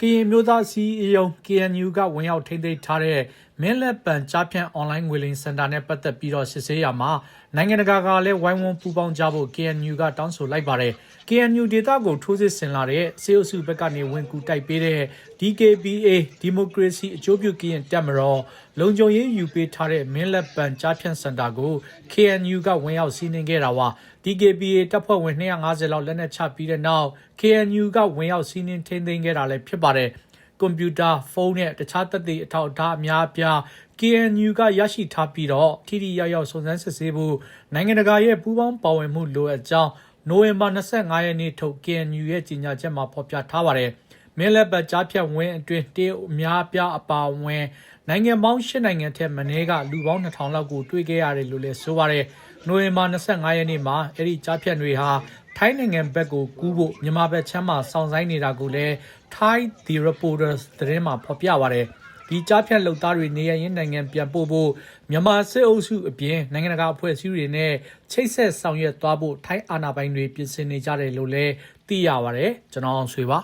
ကရင်မျိုးသားစီအယုံ KNU ကဝင်ရောက်ထိန်းသိမ်းထားတဲ့ မင်းလက်ပံကြားဖြန့်အွန်လိုင်းငွေလိမ်စင်တာနဲ့ပတ်သက်ပြီးတော့စစ်ဆေးရမှာနိုင်ငံတကာကလည်းဝိုင်းဝန်းပူးပေါင်းကြဖို့ KNU ကတောင်းဆိုလိုက်ပါတယ် KNU ဒေတာကိုထိုးစစ်ဆင်လာတဲ့စေအုပ်စုဘက်ကနေဝင်ကူတိုက်ပေးတဲ့ DKBA ဒီမိုကရေစီအကျိုးပြုကရင်တက်မတော်လုံခြုံရေးယူပေးထားတဲ့မင်းလက်ပံကြားဖြန့်စင်တာကို KNU ကဝင်ရောက်စီးနင်းခဲ့တာပါ DKBA တပ်ဖွဲ့ဝင်250လောက်လက်နက်ချပြီးတဲ့နောက် KNU ကဝင်ရောက်စီးနင်းထိန်းသိမ်းခဲ့တာလည်းဖြစ်ပါတယ်။ ကွန်ပျူတာဖုန်းနဲ့တခြားသက်သေအထောက်အထားအများအပြား KNU ကရရှိထားပြီးတော့ထိထိရောက်ရောက်စုံစမ်းစစ်ဆေးဖို့နိုင်ငံတကာရဲ့ပူးပေါင်းပါဝင်မှုလိုအပ်ကြောင်းနိုဝင်ဘာ25ရက်နေ့ထုတ် KNU ရဲ့ကြေညာချက်မှာဖော်ပြထားပါတယ်။မင်းလက်ပတ်ကြားဖြတ်ဝင်းအတွင်းတရုတ်အများအပြားအပါအဝင်နိုင်ငံပေါင်း၈နိုင်ငံထက်မနည်းကလူပေါင်း2000လောက်ကိုတွေ့ခဲ့ရတယ်လို့လည်းဆိုပါတယ်။နိုဝင်ဘာ25ရက်နေ့မှာအဲ့ဒီကြားဖြတ်တွေဟာ ထိုင်းနိုင်ငံဘက်ကိုကူးဖို့မြန်မာဘက်ချမ်းမှာစောင့်ဆိုင်းနေတာကိုလည်း Thai The Reporters သတင်းမှာဖော်ပြပါတယ်။ဒီကြားဖြတ်လုံသားတွေနေရရင်နိုင်ငံပြန်ပို့ဖို့မြန်မာစစ်အုပ်စုအပြင်နိုင်ငံတကာအဖွဲ့အစည်းတွေနဲ့ချိတ်ဆက်ဆောင်ရွက်သွားဖို့ထိုင်းအာဏာပိုင်တွေပြင်ဆင်နေကြတယ်လို့လည်းသိရပါတယ်ကျွန်တော်အောင်ဆွေပါ